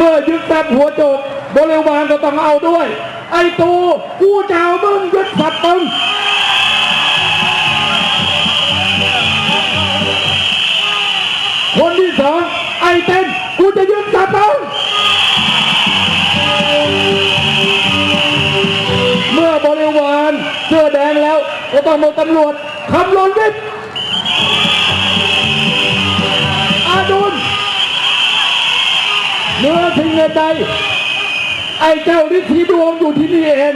เมื่อยึดสัตว์หัวโจกบริวารก็ต้องเอาด้วย ไอ้ตูกูจะเอามึงยึดสัตว์มึงคนที่สองไอ้เต้นกูจะยึดสัตว์มึงเมื่อบริวารเสื้อแดงแล้วก็ต้องมาตำรวจคำลนวิทย์ เนื้อสิ่งใดไอ้เจ้าฤทธิดวงอยู่ที่นี่เอง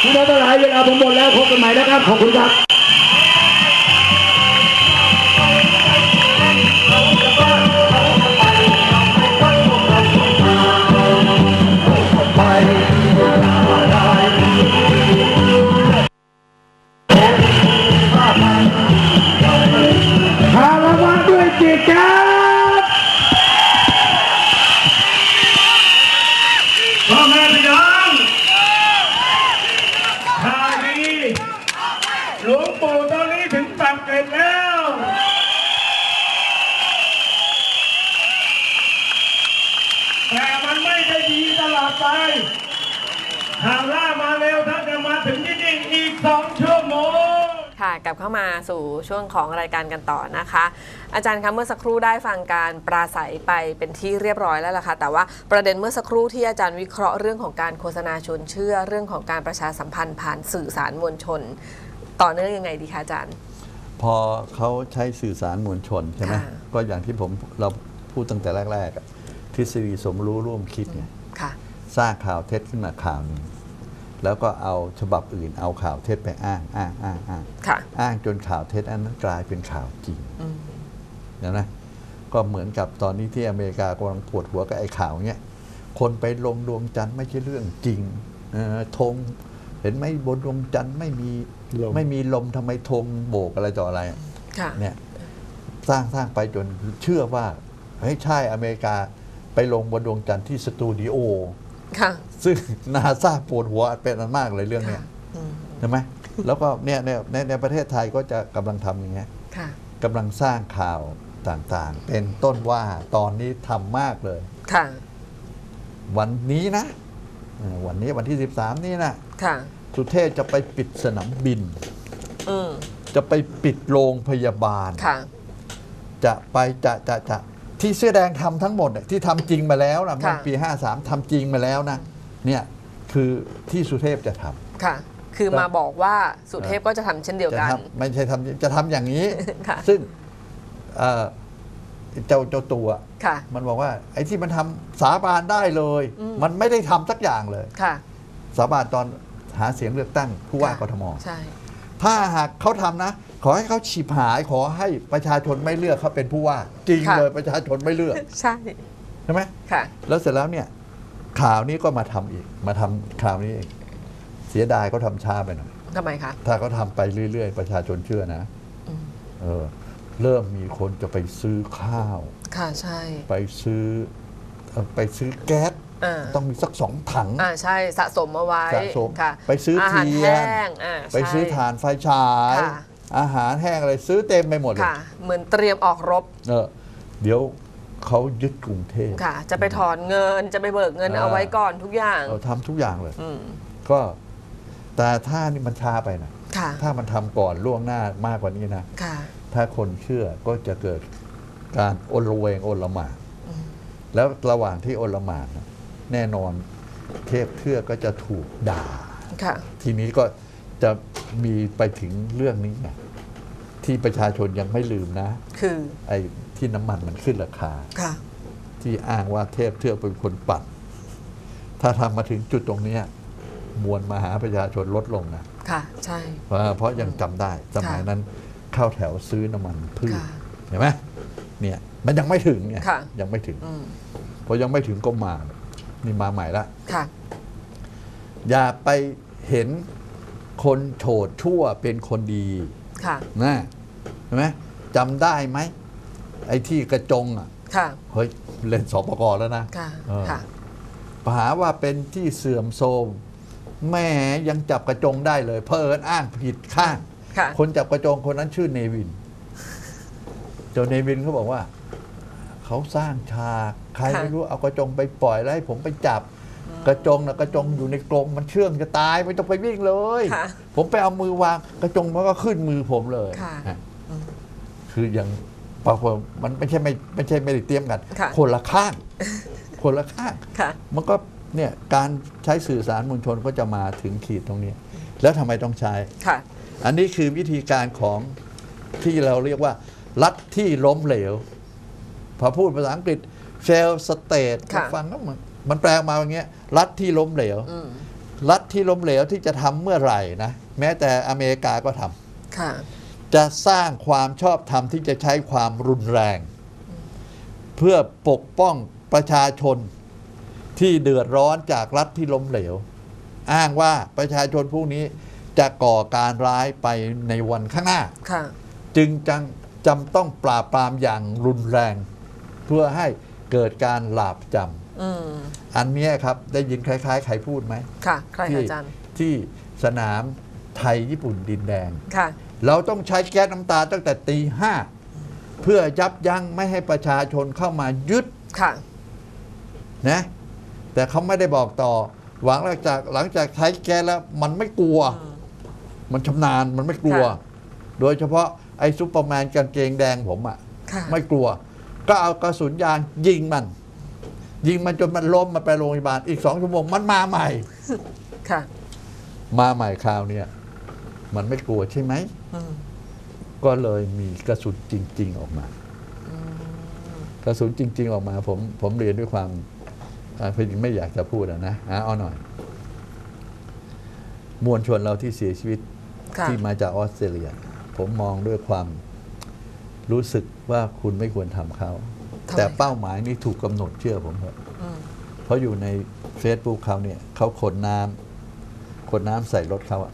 พี่น้องทั้งหลายเวลาผมหมดแล้วพบกันใหม่นะครับ ขอบคุณครับ หากล่ามาเร็วท่านจะมาถึงที่นี่อีกสองชั่วโมงค่ะกลับเข้ามาสู่ช่วงของรายการกันต่อนะคะ อาจารย์คะเมื่อสักครู่ได้ฟังการปราศัยไปเป็นที่เรียบร้อยแล้วล่ะค่ะแต่ว่าประเด็นเมื่อสักครู่ที่อาจารย์วิเคราะห์เรื่องของการโฆษณาชวนเชื่อ เรื่องของการประชาสัมพันธ์ผ่านสื่อสารมวลชน ต่อเนื่องยังไงดีคะอาจารย์ พอเขาใช้สื่อสารมวลชนใช่ไหมค่ะ ก็อย่างที่ผมเราพูดตั้งแต่แรกๆอะทฤษฎีสมรู้ร่วมคิดไงค่ะ สร้างข่าวเท็จขึ้นมาข่าวหนึ่งแล้วก็เอาฉบับอื่นเอาข่าวเท็จไปอ้างอ้างอ้างอ้างค่ะอ้างจนข่าวเท็จอันนั้นกลายเป็นข่าวจริงอืมนะนะก็เหมือนกับตอนนี้ที่อเมริกากำลังปวดหัวกับไอ้ข่าวเนี้ยคนไปลงดวงจันทร์ไม่ใช่เรื่องจริงเออธงเห็นไหมบนดวงจันทร์ไม่มีลมไม่มีลมทำไมธงโบกอะไรต่ออะไรค่ะเนี่ยสร้างสร้างไปจนเชื่อว่าเฮ้ยใช่อเมริกาไปลงบนดวงจันทร์ที่สตูดิโอ ค่ะซึ่งนาซาปวดหัวเป็นอันมากเลยเรื่องเนี้ยอืมใช่ไหมแล้วก็เนี่ยเนี่ยในในประเทศไทยก็จะกำลังทำอย่างเงี้ยค่ะ กำลังสร้างข่าวต่างๆ เป็นต้นว่าตอนนี้ทำมากเลย ค่ะ วันนี้นะเออวันนี้วันที่ 13 นี่นะค่ะ สุเทพจะไปปิดสนามบิน อืมจะไปปิดโรงพยาบาล ค่ะ จะไปจะจะจะ ที่เสื้อแดงทำทั้งหมดเนี่ยที่ทำจริงมาแล้วนะเมื่อค่ะปี 53ทำจริงมาแล้วนะเนี่ยคือที่สุเทพจะทำค่ะ คือมาบอกว่าสุเทพก็จะทำเช่นเดียวจะกันทำไม่ใช่ทำจะทำอย่างนี้ค่ะซึ่งเอ่อเจ้าเจ้าตัวค่ะมันบอกว่า ไอ้ที่มันทำสาบานได้เลยอืมมันไม่ได้ทำสักอย่างเลยค่ะสาบานตอนหาเสียงเลือกตั้งผู้ว่าค่ะกทมใช่ ถ้าหากเขาทำนะ ขอให้เขาฉีบหายขอให้ประชาชนไม่เลือกเขาเป็นผู้ว่า จริงค่ะ เลยประชาชนไม่เลือกใช่ ใช่ไหมค่ะ แล้วเสร็จแล้วเนี่ย ข่าวนี้ก็มาทำอีก มาทำข่าวนี้อีกเสียดายเขาทำช้าไปหน่อย ทำไมคะ ถ้าเขาทำไปเรื่อย ๆ ประชาชนเชื่อนะอืม เออเริ่มมีคนจะไปซื้อข้าว ค่ะ ใช่ ไปซื้อเอ่อไปซื้อแก๊ส อ่าต้องมีสักสองถังอ่าใช่สะสมเอาไว้สะสมค่ะไปซื้ออาหารเทียนแห้งอ่าไปซื้อใช่ถ่านไฟฉาย ค่ะ อาหารแห้งอะไรซื้อเต็มไปหมดเลยค่ะ เหมือนเตรียมออกรบเออเดี๋ยวเขายึดกรุงเทพ ค่ะ จะไปถอนเงินจะไปเบิกเงินอ่า เอาไว้ก่อนทุกอย่างเราทำทุกอย่างเลย อืมก็ แต่ถ้านี่มันช้าไปนะค่ะถ้ามันทำก่อนล่วงหน้ามากกว่านี้นะ ค่ะ ถ้าคนเชื่อก็จะเกิดการโอนระเวงโอนละหมานแล้วระหว่างที่โอนละหมานนะ แน่นอนเทพเทือกก็จะถูกด่า ค่ะ ทีนี้ก็จะมีไปถึงเรื่องนี้ไงที่ประชาชนยังไม่ลืมนะ คือ ไอ้ที่น้ำมันมันขึ้นราคา ค่ะ ที่อ้างว่าเทพเทือกเป็นคนปั่นถ้าทำมาถึงจุดตรงเนี้ยมวลมหาประชาชนลดลงนะค่ะ ใช่ เพราะเพราะยังจำได้สมัยนั้นเข้าแถวซื้อน้ำมันพืชค่ะเห็นไหมเนี่ยมันยังไม่ถึงเนี่ยค่ะ ยังไม่ถึง อืม พอยังไม่ถึงก็มา นี่มาใหม่ละค่ะ อย่าไปเห็นคนโฉดชั่วเป็นคนดีค่ะนะเห็นไหมจำได้ไหม ไอ้ที่กระจงอะค่ะเฮ้ยเล่นสปกรแล้วนะค่ะเออค่ะหาว่าเป็นที่เสื่อมโทรมแม่ยังจับกระจงได้เลยเพอเอิญอ้างผิดข้างค่ะคนจับกระจงคนนั้นชื่อเนวินเจ้าเนวินเขาบอกว่า เขเขาสร้างฉากใครค่ะไม่รู้เอากระจงไปปล่อยแล้วให้ผมไปจับ กระจงนะกระจงอยู่ในกรงมันเชื่องจะตายไม่ต้องไปวิ่งเลยค่ะผมไปเอามือวางกระจงมันก็ขึ้นมือผมเลยค่ะฮะคืออย่างปรากฏมันไม่ใช่ไม่ไม่ใช่ไม่ได้เตรียมกันค่ะคนละข้าง คนละข้างค่ะมันก็เนี่ยการใช้สื่อสารมวลชนก็จะมาถึงขีดตรงนี้ แล้วทำไมต้องใช้ค่ะอันนี้คือวิธีการของที่เราเรียกว่า รัฐที่ล้มเหลว พอพูดภาษาอังกฤษ fail state ค่ะฟังแล้วมันมันแปลออกมาอย่างเงี้ยรัฐที่ล้มเหลวอืมรัฐที่ล้มเหลวที่จะทำเมื่อไหร่นะ แม้แต่อเมริกาก็ทำค่ะจะสร้างความชอบธรรมที่จะใช้ความรุนแรง เพื่อปกป้องประชาชนที่เดือดร้อนจากรัฐที่ล้มเหลว อ้างว่าประชาชนพวกนี้จะก่อการร้ายไปในวันข้างหน้าค่ะจึงจังจำต้องปราบปรามอย่างรุนแรงเพื่อให้เกิดการหลาบจอืมำอันเนี้ยครับได้ยินคล้าย ๆ ใครพูดไหมค่ะใครคะที่อาจารย์ที่สนามไทยญี่ปุ่นดินแดงค่ะเราต้องใช้แก๊สน้ำตาตั้งแต่ตีห้าเพื่อยับยั้งไม่ให้ประชาชนเข้ามายึดค่ะนะแต่เขาไม่ได้บอกต่อ หวังหลังจากหลังจากใช้แก๊สแล้วมันไม่กลัว มันชำนาญมันไม่กลัวค่ะโดยเฉพาะไอ้ซูเปอร์แมนกางเกงแดงผมอะค่ะ ไม่กลัว ก็เอากระสุนยางยิงมัน ยิงมันจนมันล้มมาไปโรงพยาบาลอีกสองชั่วโมงมันมาใหม่ ค่ะ มาใหม่คราวเนี้ยมันไม่กลัวใช่ไหม อืมก็เลยมีกระสุนจริง ๆ ออกมากระสุนจริง ๆ ออกมาผมผมเรียนด้วยความอ่าพอดีไม่อยากจะพูดอะนะอะเอาหน่อย มวลชนเราที่เสียชีวิตค่ะที่มาจากออสเตรเลีย ผมมองด้วยความ รู้สึกว่าคุณไม่ควรทำเขาทำไมแต่เป้าหมายนี้ถูกกำหนดเชื่อผมเถอะอืมเพราะอยู่ใน Facebook เขาเนี่ยเขาขนน้ำขนน้ำใส่รถเขาอะ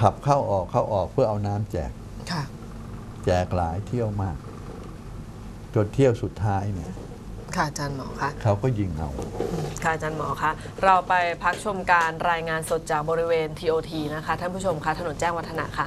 ขับเข้าออกเข้าออกเพื่อเอาน้ำแจกค่ะแจกหลายเที่ยวมากจนเที่ยวสุดท้ายเนี่ยค่ะอาจารย์หมอคะเขาก็ยิงเอาค่ะอาจารย์หมอคะเราไปพักชมการรายงานสดจากบริเวณ TOT นะคะ ท่านผู้ชมคะถนนแจ้งวัฒนะค่ะ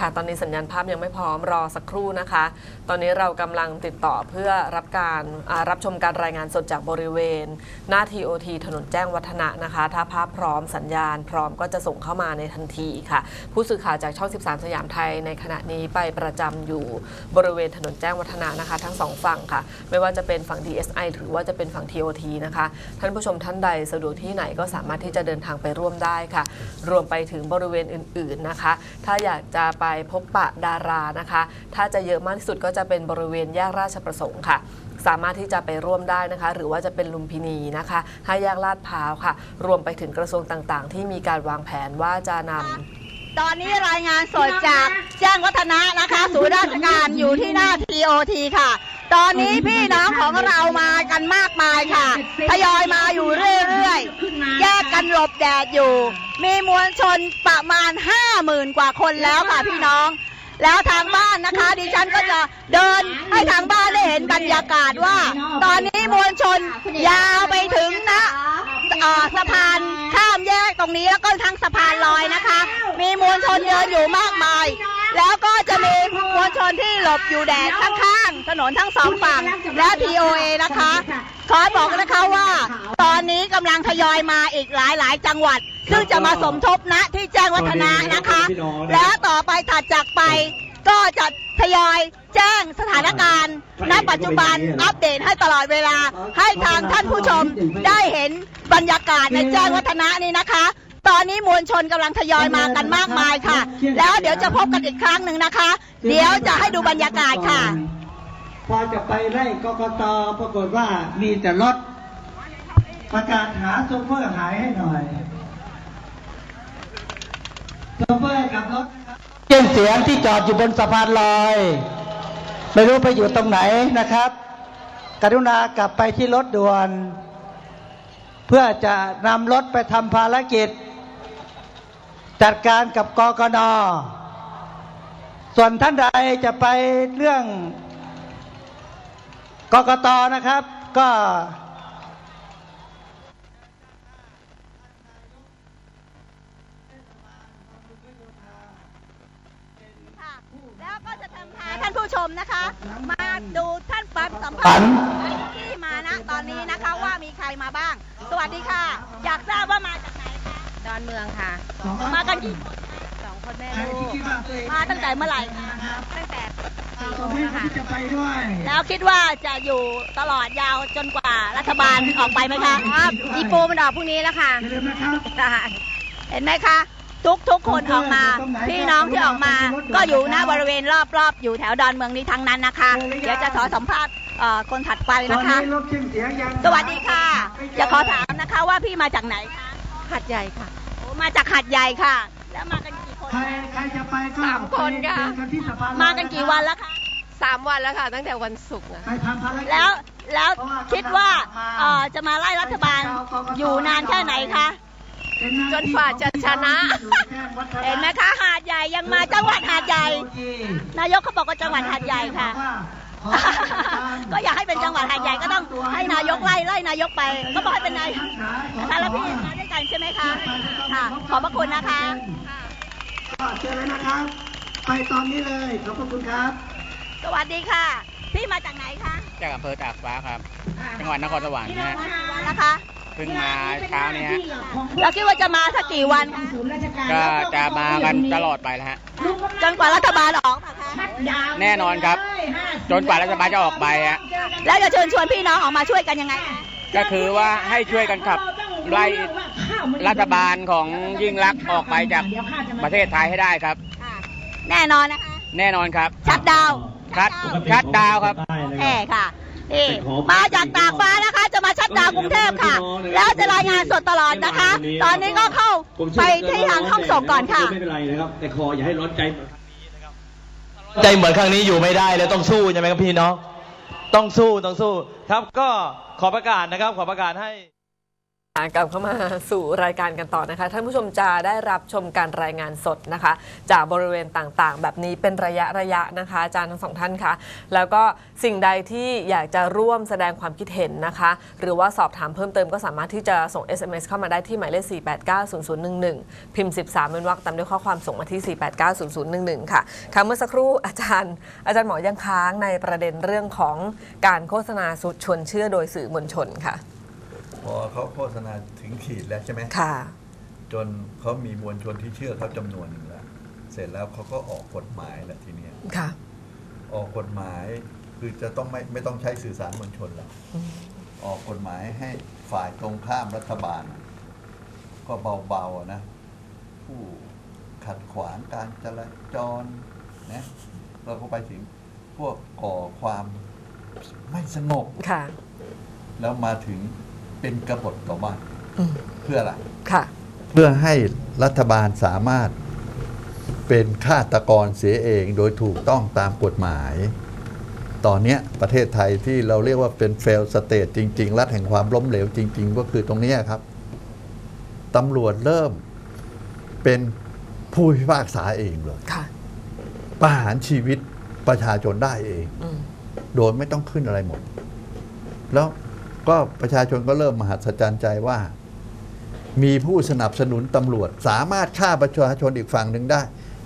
ค่ะ ตอนนี้สัญญาณภาพยังไม่พร้อมรอสักครู่นะคะ ตอนนี้เรากำลังติดต่อเพื่อรับการรับชมการรายงานสดจากบริเวณ หน้า TOT ถนนแจ้งวัฒนะนะคะ ถ้าภาพพร้อมสัญญาณพร้อมก็จะส่งเข้ามาในทันทีค่ะ ผู้สื่อข่าวจากช่อง 13 สยามไทยในขณะนี้ไปประจำอยู่บริเวณถนนแจ้งวัฒนะนะคะ ทั้งสองฝั่งค่ะ ไม่ว่าจะเป็นฝั่ง DSI หรือว่าจะเป็นฝั่ง TOT นะคะ ท่านผู้ชมท่านใดสะดวกที่ไหนก็สามารถที่จะเดินทางไปร่วมได้ค่ะ รวมไปถึงบริเวณอื่น ๆนะคะ ถ้าอยากจะไปพบปะดารานะคะ ถ้าจะเยอะมากที่สุดก็จะเป็นบริเวณแยกราชประสงค์ค่ะ สามารถที่จะไปร่วมได้นะคะ หรือว่าจะเป็นลุมพินีนะคะห้าแยกลาดพร้าวค่ะ รวมไปถึงกระทรวงต่างๆ ที่มีการวางแผนว่าจะนำ ตอนนี้รายงานสดจากแจ้งวัฒนะนะคะ ศูนย์ราชการอยู่ที่หน้า TOT ค่ะ ตอนนี้พี่น้องของเรามากันมากมายค่ะ ทยอยมาอยู่เรื่อยๆ แยกกันหล บแดดอยู่ มีมวลชนประมาณ50,000กว่าคนแล้วค่ะพี่น้อง แล้วทางบ้านนะคะ ดิฉันก็จะเดินให้ทางบ้านได้เห็นบรรยากาศว่า ตอนนี้มวลชนยาวไปถึงนะเอ่อสะพานข้ามแยกตรงนี้แล้วก็ทั้งสะพานลอยนะคะ มีมวลชนเยอะอยู่มากมาย แล้วก็จะมีมวลชนที่หลบอยู่แดดข้างๆถนนทั้งสองฝั่งและ TOA นะคะ ขอบอกนะคะว่าตอนนี้ กำลังทยอยมาอีกหลายๆจังหวัด ซึ่งจะมาสมทบณที่แจ้งวัฒนะนะคะ และต่อไปถัดจากไปก็จะทยอยแจ้งสถานการณ์ ณ ปัจจุบันอัปเดตให้ตลอดเวลา ให้ทางท่านผู้ชมได้เห็นบรรยากาศในแจ้งวัฒนะนี่นะคะ ตอนนี้มวลชนกำลังทยอยมากันมากมายค่ะ แล้วเดี๋ยวจะพบกันอีกครั้งหนึ่งนะคะ เดี๋ยวจะให้ดูบรรยากาศค่ะ พอจะไปไล่กกตปรากฏว่ามีแต่รถ ประกาศหาโชเฟอร์หายให้หน่อยโชเฟอร์ขับรถเครื่องเสียงที่จอดอยู่บนสะพานลอย ไม่รู้ไปอยู่ตรงไหนนะครับ กรุณากลับไปที่รถด่วน เพื่อจะนำรถไปทำภารกิจ จัดการกับกกน ส่วนท่านใดจะไปเรื่องกกตนะครับ ก็ ผู้ชมนะคะ มาดูท่านปันสัมปัภาษนณ์ที่มานะตอนนี้นะคะว่ามีใครมาบ้าง สวัสดีค่ะ อยากทราบว่ามาจากไหนคะดอนเมืองค่ะมากันกี่คนสองคนแม่ลูกมาตั้งแต่เมื่อไหร่คะตั้งแต่สี่โมงอะค่ะแล้วคิดว่าจะอยู่ตลอดยาวจนกว่ารัฐบาลออกไปไหมคะครับอีปูมันออกพรุ่งนี้แล้วค่ะค่ะเห็นไหมคะ ทุกทุกคนออกมา พี่น้องที่ออกมาก็อยู่หน้าบริเวณรอบๆอยู่แถวดอนเมืองนี้ทั้งนั้นนะคะ เดี๋ยวจะขอสัมภาษณ์เอ่อคนถัดไปนะคะ สวัสดีค่ะ จะขอถามนะคะว่าพี่มาจากไหนคะหัดใหญ่ค่ะโอ้มาจากหัดใหญ่ค่ะ แล้วมากันกี่คนใครใครจะไปก็สามคนค่ะไปเจอกันที่สะพานลอยมากันกี่วันแล้วคะสามวันแล้วค่ะ ตั้งแต่วันศุกร์อะไปทำภารกิจแล้วแล้วคิดว่าเอ่อจะมาไล่รัฐบาลอยู่นานแค่ไหนคะ จนฝ่าจะชนะ เห็นไหมคะหาดใหญ่ยังมาจังหวัดหาดใหญ่ นายกเขาบอกว่าจังหวัดหาดใหญ่ค่ะ ก็อยากให้เป็นจังหวัดหาดใหญ่ก็ต้องให้นายกไล่ไล่นายกไป ก็บอกให้เป็นนายนะคะแล้วพี่มาด้วยกันใช่ไหมคะค่ะขอบพระคุณนะคะก็เจอเลยนะครับ ไปตอนนี้เลยขอบพระคุณครับ สวัสดีค่ะ พี่มาจากไหนคะ จากอำเภอตากฟ้าครับ จังหวัดนครสวรรค์นะฮะกี่วันนะคะ เพิ่งมาเช้านี้ฮะ แล้วคิดว่าจะมาสักกี่วันก็จะมากันตลอดไปแล้วฮะ จนกว่ารัฐบาลออกค่ะคะแน่นอนครับ จนกว่ารัฐบาลจะออกไปฮะ แล้วจะเชิญชวนพี่น้องออกมาช่วยกันยังไงก็คือว่าให้ช่วยกันขับไล่รัฐบาลของยิ่งรักษณ์ออกไปจากประเทศไทยให้ได้ครับแน่นอนนะคะ แน่นอนครับ ชัดดาวน์คัดคัดดาวครับ แน่ค่ะนี่มาจากตากฟ้านะคะ จะมาชัดดาวน์กรุงเทพค่ะ แล้วจะรายงานสดตลอดนะคะ ตอนนี้ก็เข้าไปที่ทางห้องส่งก่อนค่ะไม่เป็นไรนะครับแต่คออย่าให้ร้อนใจใจเหมือนครั้งนี้อยู่ไม่ได้แล้วต้องสู้ใช่ไหมครับพี่น้องต้องสู้ต้องสู้ครับก็ขอประกาศนะครับ ขอประกาศให้ กลับเข้ามาสู่รายการกันต่อนะคะ ท่านผู้ชมจะได้รับชมการรายงานสดนะคะ จากบริเวณต่างๆ แบบนี้เป็นระยะระยะนะคะอาจารย์ทั้งสองท่านคะแล้วก็สิ่งใดที่อยากจะร่วมแสดงความคิดเห็นนะคะ หรือว่าสอบถามเพิ่มเติมก็สามารถที่จะส่ง SMS เข้ามาได้ที่หมายเลข 4890011 พิมพ์ 13เป็นวรรคตามด้วยข้อความส่งมาที่ 4890011 ค่ะค่ะเมื่อสักครู่อาจารย์ อาจารย์หมอยังค้างในประเด็นเรื่องของการโฆษณาสุดชวนเชื่อโดยสื่อมวลชนค่ะ พอเขาโฆษณาถึงขีดแล้วใช่ไหมค่ะ จนเขามีมวลชนที่เชื่อเขาจำนวนหนึ่งแล้ว เสร็จแล้วเขาก็ออกกฎหมายแล้วทีเนี้ยค่ะ ออกกฎหมายคือจะต้องไม่ไม่ต้องใช้สื่อสารมวลชนแล้วออกกฎหมายให้ฝ่ายตรงข้ามรัฐบาล ก็เบาๆนะ ผู้ขัดขวางการจราจรนะเราก็ไปถึงพวกก่อความไม่สงบค่ะแล้วมาถึง เป็นกบฏต่อบ้านอืมเพื่ออะไรค่ะ เพื่อให้รัฐบาลสามารถเป็นฆาตกรเสียเองโดยถูกต้องตามกฎหมาย ตอนเนี้ยประเทศไทยที่เราเรียกว่าเป็นเฟลสเต e จริง ๆ รัฐแห่งความล้มเหลวจริง ๆ ก็คือตรงเนี้ยครับตำรวจเริ่มเป็นผู้พิพากษาเองเลยค่ะ ประหารชีวิตประชาชนได้เอง อืม โดยไม่ต้องขึ้นอะไรหมด แล้ว ก็ประชาชนก็เริ่มมหัศจรรย์ใจว่า มีผู้สนับสนุนตำรวจ สามารถฆ่าประชาชนอีกฝั่งหนึ่งได้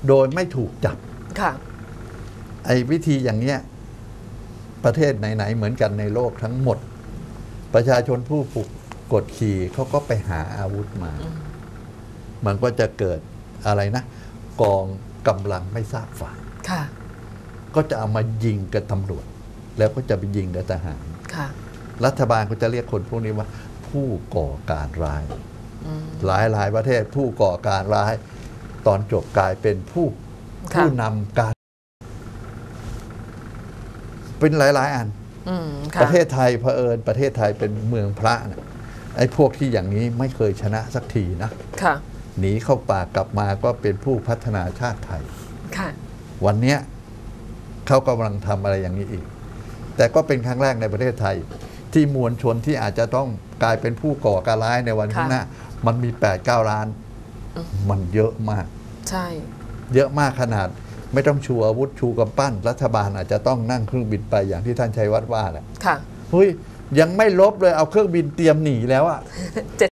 โดยไม่ถูกจับ ค่ะ ไอ้วิธีอย่างเนี้ยประเทศไหน ๆ เหมือนกันในโลกทั้งหมด ประชาชนผู้ผูกกดขี่เขาก็ไปหาอาวุธมา มันก็จะเกิดอะไรนะ กองกำลังไม่ทราบฝ่ายค่ะก็จะเอามายิงกับตำรวจ แล้วก็จะไปยิงกับทหารค่ะ รัฐบาลก็จะเรียกคนพวกนี้ว่า ผู้ก่อการร้ายอืมหลายหลายประเทศผู้ก่อการร้าย ตอนจบกลายเป็นผู้ค่ะผู้นำการ เป็นหลาย ๆ อันอืมค่ะประเทศไทยเผอิญประเทศไทยเป็นเมืองพระนะไอ้พวกที่อย่างนี้ไม่เคยชนะสักทีนะค่ะหนีเข้าป่ากลับมาก็เป็นผู้พัฒนาชาติไทยค่ะวันเนี้ยเขากำลังทำอะไรอย่างนี้อีก แต่ก็เป็นครั้งแรกในประเทศไทย ที่มวลชนที่อาจจะต้องกลายเป็นผู้ก่อการร้ายในวันข้างหน้า มันมี8ปดเก้าล้านอืมมันเยอะมาก ใช่ เยอะมากขนาดไม่ต้องชูอาวุธชูกำปั้น รัฐบาลอาจจะต้องนั่งเครื่องบินไปอย่างที่ท่านชัยวัฒน์ว่าแหละค่ะเฮ้ยยังไม่ลบเลยเอาเครื่องบินเตรียมหนีแล้วอะเจ็ด